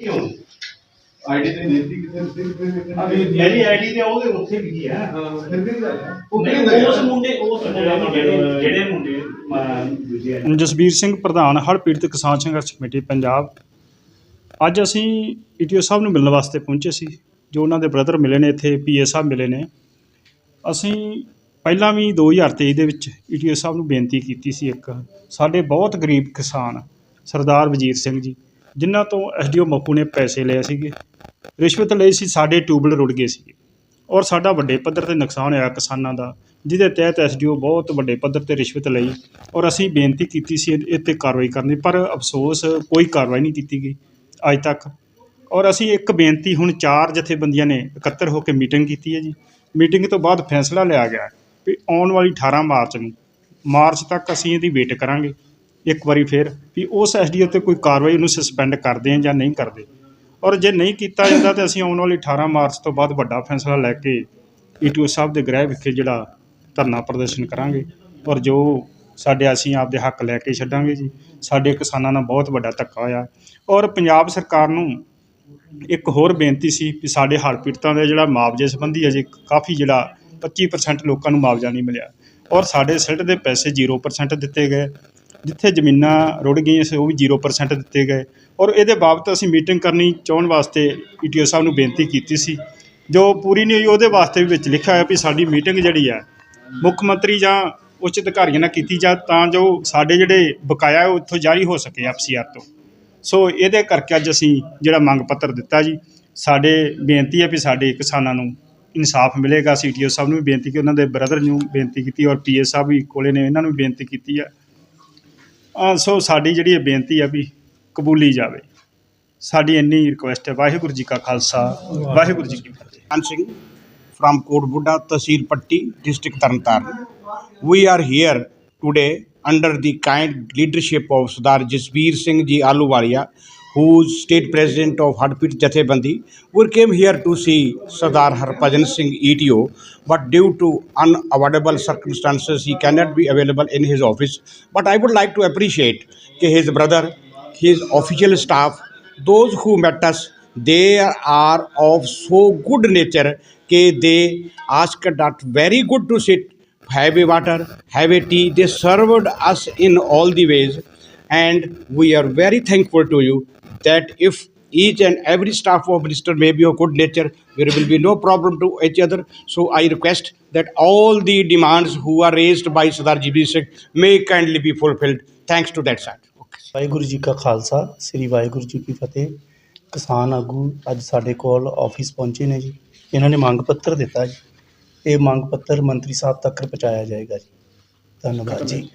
ਕਿਉਂ? ਆਈਡੀ ਤੇ ਦਿੱਤੀ ਕਿਸੇ ਤੇ ਫਿਰ ਅਭੀ ਮੇਰੀ ਆਈਡੀ ਤੇ ਉਹਦੇ ਉੱਥੇ ਲਿਖੀ ਹੈ? ਹਾਂ ਫਿਰ ਵੀ ਗੱਲ ਹੈ। ਨਹੀਂ, ਉਸ ਮੁੰਡੇ ਉਸ ਮੁੰਡੇ ਜਿਹੜੇ ਜਿਹੜੇ ਮੁੰਡੇ ਅਹ, ਦੂਜੇ ਆ। ਜਸਬੀਰ ਸਿੰਘ ਪ੍ਰਧਾਨ ਹੜ੍ਹ ਪੀੜਤ ਕਿਸਾਨ ਸੰਘਰਸ਼ ਕਮੇਟੀ ਪੰਜਾਬ। ਅੱਜ ਅਸੀਂ ਈਟੀਓ ਸਾਹਿਬ ਨੂੰ ਮਿਲਣ ਵਾਸਤੇ ਪਹੁੰਚੇ ਸੀ ਜੋ ਉਹਨਾਂ ਦੇ ਬ੍ਰਦਰ ਮਿਲੇ ਨੇ ਇੱਥੇ ਪੀਏ ਸਾਹਿਬ ਮਿਲੇ ਨੇ। ਅਸੀਂ ਪਹਿਲਾਂ ਵੀ 2023 ਦੇ ਵਿੱਚ ਈਟੀਓ ਸਾਹਿਬ ਨੂੰ ਬੇਨਤੀ ਕੀਤੀ ਸੀ ਇੱਕ ਸਾਡੇ ਬਹੁਤ ਗਰੀਬ ਕਿਸਾਨ ਸਰਦਾਰ ਵਜੀਰ ਸਿੰਘ ਜੀ। ਜਿਨ੍ਹਾਂ ਤੋਂ ਐਸਡੀਓ ਮੱਪੂ ਨੇ ਪੈਸੇ ਲਏ ਸੀਗੇ। ਰਿਸ਼ਵਤ ਲਈ ਸੀ, ਸਾਡੇ ਟਿਊਬਲ ਰੁੜ ਗਏ ਸੀਗੇ। ਔਰ ਸਾਡਾ ਵੱਡੇ ਪੱਧਰ ਤੇ ਨੁਕਸਾਨ ਹੋਇਆ ਕਿਸਾਨਾਂ ਦਾ, ਜਿਹਦੇ ਤਹਿਤ ਐਸਡੀਓ ਬਹੁਤ ਵੱਡੇ ਪੱਧਰ ਤੇ ਰਿਸ਼ਵਤ ਲਈ ਔਰ ਅਸੀਂ ਬੇਨਤੀ ਕੀਤੀ ਸੀ ਇਹ 'ਤੇ ਕਾਰਵਾਈ ਕਰਨੀ ਪਰ ਅਫਸੋਸ ਕੋਈ ਕਾਰਵਾਈ ਨਹੀਂ ਕੀਤੀ ਗਈ ਅੱਜ ਤੱਕ। ਔਰ ਅਸੀਂ ਇੱਕ ਬੇਨਤੀ, ਹੁਣ ਚਾਰ ਜਥੇਬੰਦੀਆਂ ਨੇ ਇਕੱਤਰ ਹੋ ਕੇ ਮੀਟਿੰਗ ਕੀਤੀ ਹੈ ਜੀ। ਮੀਟਿੰਗ ਤੋਂ ਬਾਅਦ ਫੈਸਲਾ ਲਿਆ ਗਿਆ ਵੀ ਆਉਣ ਵਾਲੀ 18 ਮਾਰਚ ਨੂੰ, ਮਾਰਚ ਤੱਕ ਅਸੀਂ ਇਹਦੀ ਵੇਟ ਕਰਾਂਗੇ। ਇੱਕ ਵਾਰੀ ਫਿਰ ਵੀ ਉਸ ਐਸਡੀਓ ਤੇ ਕੋਈ ਕਾਰਵਾਈ ਉਹਨੂੰ ਸਸਪੈਂਡ ਕਰਦੇ ਆ ਜਾਂ ਨਹੀਂ ਕਰਦੇ। ਔਰ ਜੇ ਨਹੀਂ ਕੀਤਾ ਜਾਂਦਾ ਤੇ ਅਸੀਂ ਆਉਣ ਵਾਲੀ 18 ਮਾਰਚ ਤੋਂ ਬਾਅਦ ਵੱਡਾ ਫੈਸਲਾ ਲੈ ਕੇ ਈਟੀਓ ਸਾਹਿਬ ਦੇ ਗ੍ਰਹਿ ਵਿਖੇ ਜਿਹੜਾ ਧਰਨਾ ਪ੍ਰਦਰਸ਼ਨ ਕਰਾਂਗੇ। ਔਰ ਜੋ ਸਾਡੇ ਅਸੀਂ ਆਪਦੇ ਹੱਕ ਲੈ ਕੇ ਛੱਡਾਂਗੇ ਜੀ। ਸਾਡੇ ਕਿਸਾਨਾਂ ਨਾਲ ਬਹੁਤ ਵੱਡਾ ਧੱਕਾ ਹੋਇਆ। ਔਰ ਪੰਜਾਬ ਸਰਕਾਰ ਨੂੰ ਇੱਕ ਹੋਰ ਬੇਨਤੀ ਸੀ ਵੀ ਸਾਡੇ ਹੜ੍ਹ ਪੀੜਤਾਂ ਦੇ ਜਿਹੜਾ ਮੁਆਵਜ਼ੇ ਸੰਬੰਧੀ ਅਜੇ ਕਾਫੀ ਜਿਹੜਾ 25% ਲੋਕਾਂ ਨੂੰ ਮੁਆਵਜ਼ਾ ਨਹੀਂ ਮਿਲਿਆ। ਔਰ ਸਾਡੇ ਸਿਲਟ ਦੇ ਪੈਸੇ 0% ਦਿੱਤੇ ਗਏ। ਜਿੱਥੇ ਜ਼ਮੀਨਾਂ ਰੁੜ ਗਈਆਂ ਸੀ, ਉਹ ਵੀ 0% ਦਿੱਤੇ ਗਏ। ਔਰ ਇਹਦੇ ਬਾਬਤ ਅਸੀਂ ਮੀਟਿੰਗ ਕਰਨੀ ਚਾਹੁਣ ਵਾਸਤੇ ਈਟੀਓ ਸਾਹਿਬ ਨੂੰ ਬੇਨਤੀ ਕੀਤੀ ਸੀ। ਜੋ ਪੂਰੀ ਨਹੀਂ ਹੋਈ ਉਹਦੇ ਵਾਸਤੇ ਵੀ ਵਿੱਚ ਲਿਖਿਆ ਹੋਇਆ ਵੀ ਸਾਡੀ ਮੀਟਿੰਗ ਜਿਹੜੀ ਹੈ ਮੁੱਖ ਮੰਤਰੀ ਜਾਂ ਉੱਚ ਅਧਿਕਾਰੀਆਂ ਨਾਲ ਕੀਤੀ ਜਾ, ਤਾਂ ਜੋ ਸਾਡੇ ਜਿਹੜੇ ਬਕਾਇਆ ਉਹ ਇੱਥੋਂ ਜਾਰੀ ਹੋ ਸਕੇ ਐਫਸੀਆਰ ਤੋਂ। ਸੋ ਇਹਦੇ ਕਰਕੇ ਅੱਜ ਅਸੀਂ ਜਿਹੜਾ ਮੰਗ ਪੱਤਰ ਦਿੱਤਾ ਜੀ, ਸਾਡੇ ਬੇਨਤੀ ਹੈ ਵੀ ਸਾਡੇ ਕਿਸਾਨਾਂ ਨੂੰ ਇਨਸਾਫ ਮਿਲੇਗਾ। ਸੀਟੀਓ ਸਾਹਿਬ ਨੂੰ ਵੀ ਬੇਨਤੀ ਕਿ ਉਹਨਾਂ ਦੇ ਬ੍ਰਦਰ ਨੂੰ ਬੇਨਤੀ ਕੀਤੀ, ਔਰ ਪੀਏ ਸਾਹਿਬ ਵੀ ਕੋਲੇ ਨੇ, ਇਹਨਾਂ ਨੂੰ ਵੀ ਬੇਨਤੀ ਕੀਤੀ ਹੈ ਸੋ ਸਾਡੀ ਜਿਹੜੀ ਇਹ ਬੇਨਤੀ ਹੈ ਵੀ ਕਬੂਲੀ ਜਾਵੇ ਸਾਡੀ ਇੰਨੀ ਰਿਕੁਐਸਟ ਹੈ ਵਾਹਿਗੁਰੂ ਜੀ ਕਾ ਖਾਲਸਾ ਵਾਹਿਗੁਰੂ ਜੀ ਕੀ ਫਤਿਹ Chan Singh from Kotbuddha, Tahsil Patti, District Tarntaran. We are here today under the kind leadership of Sardar Jasbir Singh Ji Aluwalia, who's state president of Hadpit Jathebandi. We came here to see Sadar Harpajan Singh ETO, but due to unavoidable circumstances, he cannot be available in his office. But I would like to appreciate his brother, his official staff, those who met us they are of so good nature कि they asked that very good to sit have a water have a tea they served us in all the ways and we are very thankful to you that if each and every staff of minister may be of good nature there will be no problem to each other so i request that all the demands who are raised by Sardar GB Singh may kindly be fulfilled thanks to that side okay. Waheguru ji ਕਾ ਖਾਲਸਾ ਸ੍ਰੀ ਵਾਹਿਗੁਰੂ ਜੀ ਕੀ ਫਤਿਹ ਕਿਸਾਨ ਆਗੂ ਅੱਜ ਸਾਡੇ ਕੋਲ office ਪਹੁੰਚੇ ਨੇ ਜੀ ਇਹਨਾਂ ਨੇ ਮੰਗ ਪੱਤਰ ਦਿੱਤਾ ਜੀ ਇਹ ਮੰਗ ਪੱਤਰ ਮੰਤਰੀ ਸਾਹਿਬ ਤੱਕ ਪਹੁੰਚਾਇਆ ਜਾਏਗਾ ਜੀ ਧੰਨਵਾਦ ਜੀ